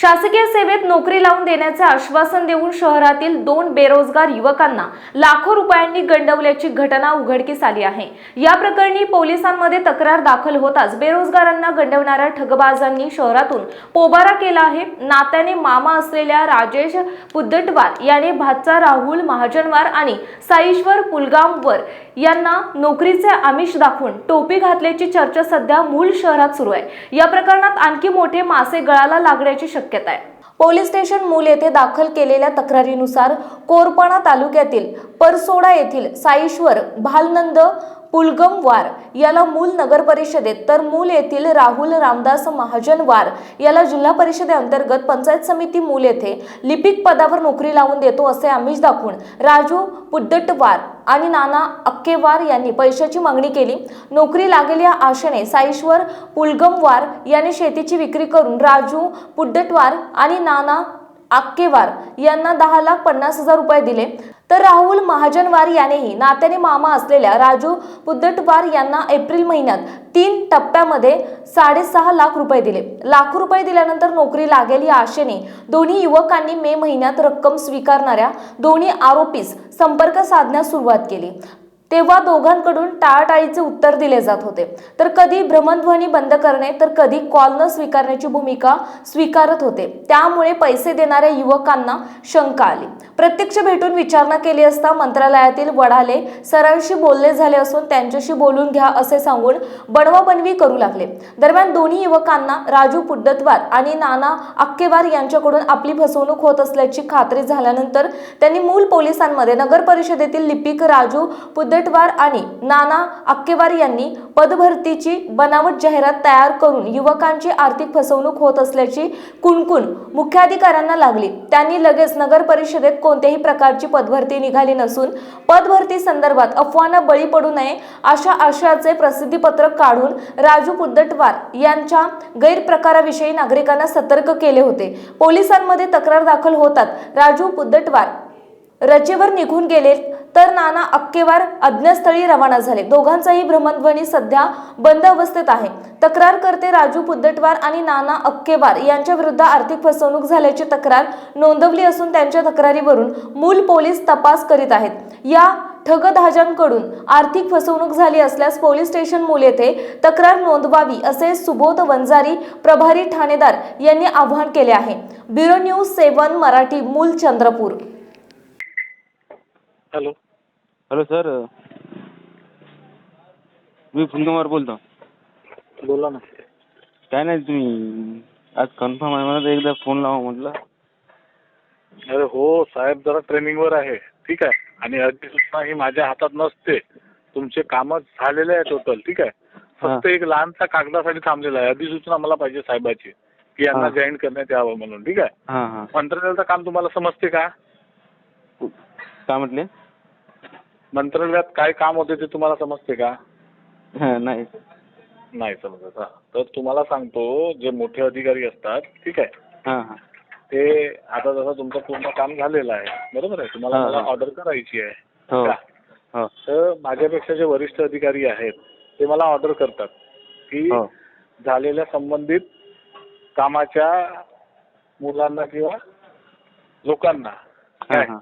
शासकीय सेवेत नोकरी लावून देण्याचे आश्वासन देऊन शहरातील दोन बेरोजगार युवकांना लाखो रुपयांनी गंडवल्याची घटना उघडकीस आली आहे. या प्रकरणी पोलिसांमध्ये तक्रार दाखल होताच बेरोजगारांना गंडवणाऱ्या ठगबाजांनी शहरातून पोबारा केला आहे. नात्याने मामा असलेल्या राजेश पुद्दटवार याने भातचा राहुल महाजनवार आणि साईश्वर पुलगामवर यांना नोकरीचे आमिष दाखवून टोपी घातल्याची चर्चा सध्या मूळ शहरात सुरू आहे. या प्रकरणात आणखी मोठे मासे गळाला लागण्याची शक्यता आहे. पोलीस स्टेशन मूल येथे दाखल केलेल्या तक्रारीनुसार कोरपणा तालुक्यातील परसोडा येथील साईश्वर भालनंद पुलगमवार याला मूल नगर परिषदेत तर मूल येथील राहुल रामदास महाजनवार याला जिल्हा परिषदेअंतर्गत पंचायत समिती मूल येथे लिपिक पदावर नोकरी लावून देतो असे आमिष दाखवून राजू पुड्डटवार आणि नाना अक्केवार यांनी पैशाची मागणी केली. नोकरी लागेल या आशेने साईश्वर पुलगमवार यांनी शेतीची विक्री करून राजू पुड्डटवार आणि नाना आक्केवार यांना दहा लाख पन्नास हजार रुपये दिले. तर राहुल महाजनवार यानेही नात्याने मामा असलेल्या राजू पुद्दटवार यांना एप्रिल महिन्यात तीन टप्प्यामध्ये साडेसहा लाख रुपये दिले. लाख रुपये दिल्यानंतर नोकरी लागेल या आशेने दोन्ही युवकांनी मे महिन्यात रक्कम स्वीकारणाऱ्या दोन्ही आरोपीस संपर्क साधण्यास सुरुवात केली. तेव्हा दोघांकडून टाळाटाळीचे उत्तर दिले जात होते. तर कधी भ्रमणध्वनी बंद करणे तर कधी कॉल न स्वीकारण्याची भूमिका स्वीकारत होते. त्यामुळे पैसे देणाऱ्या युवकांना शंका आली. प्रत्यक्ष भेटून विचारणा केली असता मंत्रालयातील वडाले सरांशी बोलले झाले असून त्यांच्याशी बोलून घ्या असे सांगून बनवाबनवी करू लागले. दरम्यान दोन्ही युवकांना राजू पुड्डतवार आणि नाना अक्केवार यांच्याकडून आपली फसवणूक होत असल्याची खात्री झाल्यानंतर त्यांनी मूल पोलिसांमध्ये नगर परिषदेतील लिपिक राजू पुद्दटवार आणि नाना आक्केवार यांनी पदभरतीची बनावट जाहिरात तयार करून युवकांची आर्थिक फसवणूक होत असल्याची कुणकुण मुख्याधिकाऱ्यांना लागली. त्यांनी लगेच नगर परिषदेत कोणत्याही प्रकारची पदभरती निघाली नसून पदभरती संदर्भात अफवांना बळी पडू नये अशा आशयाचे प्रसिद्धीपत्रक काढून राजू पुद्दटवार यांच्या गैरप्रकाराविषयी नागरिकांना सतर्क केले होते. पोलिसांमध्ये तक्रार दाखल होतात. राजू पुद्दटवार रजेवर निघून गेले तर नाना अक्केवार अज्ञातस्थळी रवाना झाले. दोघांचाही भ्रमणध्वनी सध्या बंद अवस्थेत आहे. तक्रार करते राजू पुद्दटवार आणि नाना अक्केवार यांच्या विरुद्ध आर्थिक फसवणूक झाल्याची तक्रार नोंदवली असून त्यांच्या तक्रारीवरून मूल पोलीस तपास करीत आहेत. या ठगधाजांकडून आर्थिक फसवणूक झाली असल्यास पोलीस स्टेशन मूल येथे तक्रार नोंदवावी असे सुबोध वंजारी प्रभारी ठाणेदार यांनी आवाहन केले आहे. Bureau news seven Marathi Mul Chandrapur. Hello. Hello sir. मी फुलगमार बोलतो. बोला ना. काय नाही तुम्ही आज कन्फर्म आहे मला एकदा फोन लावा म्हटलं. अरे हो साहेब जरा ट्रेनिंगवर आहे. ठीक आहे. आणि अधिसूचना ही माझ्या हातात नसते. तुमचे कामं झालेले आहे टोटल ठीक आहे. फक्त एक लहानसा कागदासाठी थांबलेला आहे. अधिसूचना मला पाहिजे साहेबाची की यांना हा. जॉईन करण्यात यावं म्हणून ठीक आहे. हां हां. मंत्रालयाचं काम तुम्हाला समजते का? काय म्हटले? मंत्रालयात काय काम होते ते तुम्हाला समजते का? हां नाही. नाही समजत हा. तर तुम्हाला सांगतो जे मोठे अधिकारी असतात ठीक आहे? हां हां. ते आता जसं तुमचं पूर्ण काम झालेलं आहे बरोबर आहे? तुम्हाला हा, मला हा. ऑर्डर करायची आहे हो का? हो. तर माझ्यापेक्षा जे वरिष्ठ अधिकारी आहेत ते मला ऑर्डर करतात की हो. झालेल्या संबंधित कामाच्या मुलांना किंवा लोकांना हां काय हां हं.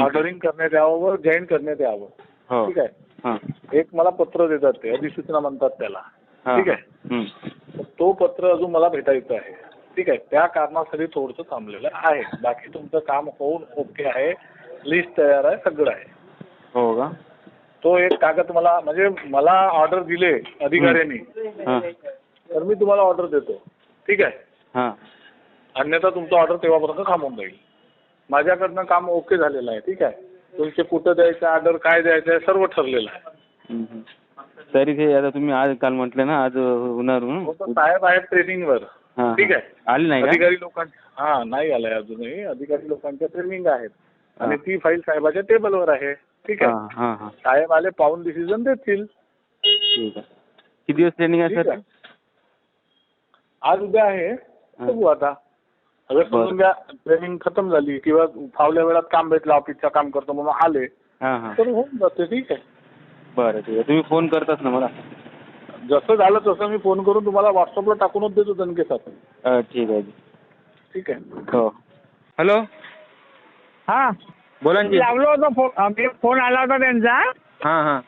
ऑर्डरिंग करण्यात यावं व जॉईन करण्यात यावं. हो. ठीक आहे? हां. एक मला पत्र देतात ते अधिसूचना म्हणतात त्याला. ठीक आहे? हं. तो पत्र अजून मला भेटायचं आहे. ठीक आहे? त्या कारणासाठी थोडंसं थांबलेलं आहे. बाकी तुमचं काम होऊन ओके आहे. लिस्ट तयार आहे सगळं आहे. हो का? तो एक कागद मला म्हणजे मला ऑर्डर दिले अधिकाऱ्यांनी. तर मी तुम्हाला ऑर्डर देतो. ठीक आहे? अन्यथा तुमचं ऑर्डर तेव्हापर्यंत थांबून जाईल. माझ्याकडनं काम ओके झालेलं आहे ठीक आहे. तुमचे कुठं द्यायचं ऑर्डर काय द्यायचं आहे सर्व ठरलेलं आहे. तरी ते आता तुम्ही आज काल म्हटले ना आज होणार म्हणून हो, साहेब आहेत ट्रेनिंगवर ठीक आहे. आले नाही अधिकारी लोकां हा नाही आलाय अजूनही. अधिकारी लोकांच्या ट्रेनिंग आहेत. आणि. ती फाईल साहेबाच्या टेबलवर आहे ठीक आहे. साहेब आले पाहून डिसिजन देतील. ठीक आहे. किती दिवस ट्रेनिंग आहे. सर. आज उद्या आहे बघू आता. अगर बरं. समजून घ्या ट्रेनिंग खतम झाली किंवा फावल्या वेळात काम भेटलं ऑफिसचं काम करतो म्हणून आले हां हां. तर होऊन जाते ठीक आहे. बरं ठीक आहे. तुम्ही फोन करताच ना मला. जसं झालं तसं मी फोन करून तुम्हाला व्हॉट्सअपला टाकूनच देतो दणके साहेब अं, ठीक आहे. ठीक आहे. हो. हॅलो हा. बोला ना जी. लावलो होतो फोन अं, मी फोन आला होता त्यांचा. हां हां.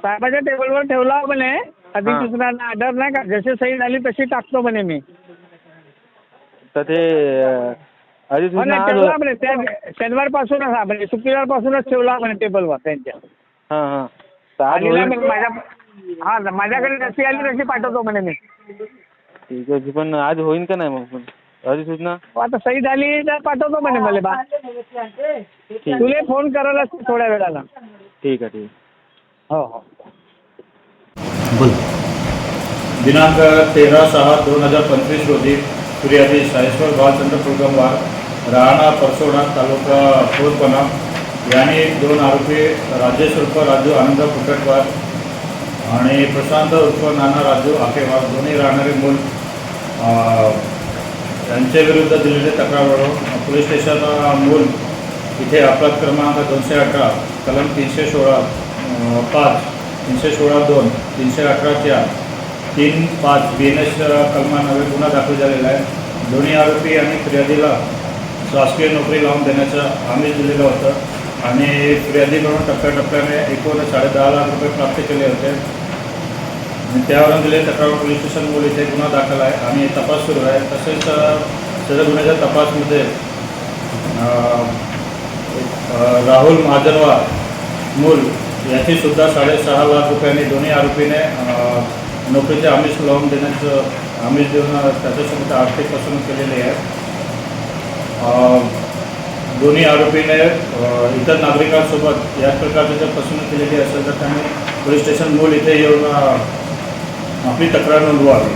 साहेबाच्या टेबलवर ठेवला म्हणे. हा. अधिसूचना ऑर्डर नाही का? जशी सही झाली तशी टाकतो म्हणे मी. तर ते अं, हो अधिसूचना नाही आज ठेवला म्हणे त्या शनिवार पासूनच हा म्हणजे शुक्रवार पासूनच ठेवला म्हणे टेबलवर त्यांच्या. हां हां. तर आज होईल माझ्या हा माझ्याकडे जशी आली तशी पाठवतो म्हणे मी. ठीक आहे पण आज होईन का नाही मग? पण अधिसूचना हो, आता सही झाली तर पाठवतो म्हणे मला बा. तुले फोन करायला थोड्या वेळाला ठीक आहे ठीक आहे. हो हो. दिनांक तेरा सहा दोन हजार पंचवीस रोजी फिर्यादी सायश्वर भालचंद्र कुलगमवार राहणार परसोडा तालुका खोदपणा यांनी दोन आरोपी राजेश उर्फ राजू आनंद फुकटवार आणि प्रशांत उर्फ नाना राजू आकेवार दोन्ही राहणारे मूल यांच्याविरुद्ध यांच्या विरुद्ध दिलेले तक्रारवरून पोलीस स्टेशन मूल इथे अपराध क्रमांक दोनशे अठरा कलम तीनशे सोळा पाच तीनशे सोळा दोन तीनशे अठरा चार तीन पाच बी एन एस कलमांमध्ये गुन्हा दाखल झालेला आहे. दोन्ही आरोपी आणि फिर्यादीला शासकीय नोकरी लावून देण्याचं आम्ही दिलेलं होतं. आणि फिर्यादीकडून टप्प्याटप्प्याने एकूण साडेदहा लाख रुपये प्राप्त केले होते. आणि त्यावरून दिले तक्रार पोलीस स्टेशन मूल इथे गुन्हा दाखल आहे आणि तपास सुरू आहे. तसेच सदर गुन्ह्याच्या तपासमध्ये राहुल महाजनवा मूल याची सुद्धा साडेसहा लाख रुपयांनी दोन्ही आरोपीने नोकरीचे आमिष लावून देण्याचं आमिष देऊन त्याच्यासोबत आर्थिक फसवणूक केलेली आहे. दोन्ही आरोपीने इतर नागरिकांसोबत याच प्रकारची जर फसवणूक केलेली असेल तर त्यांनी पोलीस स्टेशन मूल इथे येऊन आपली तक्रार नोंदवावी.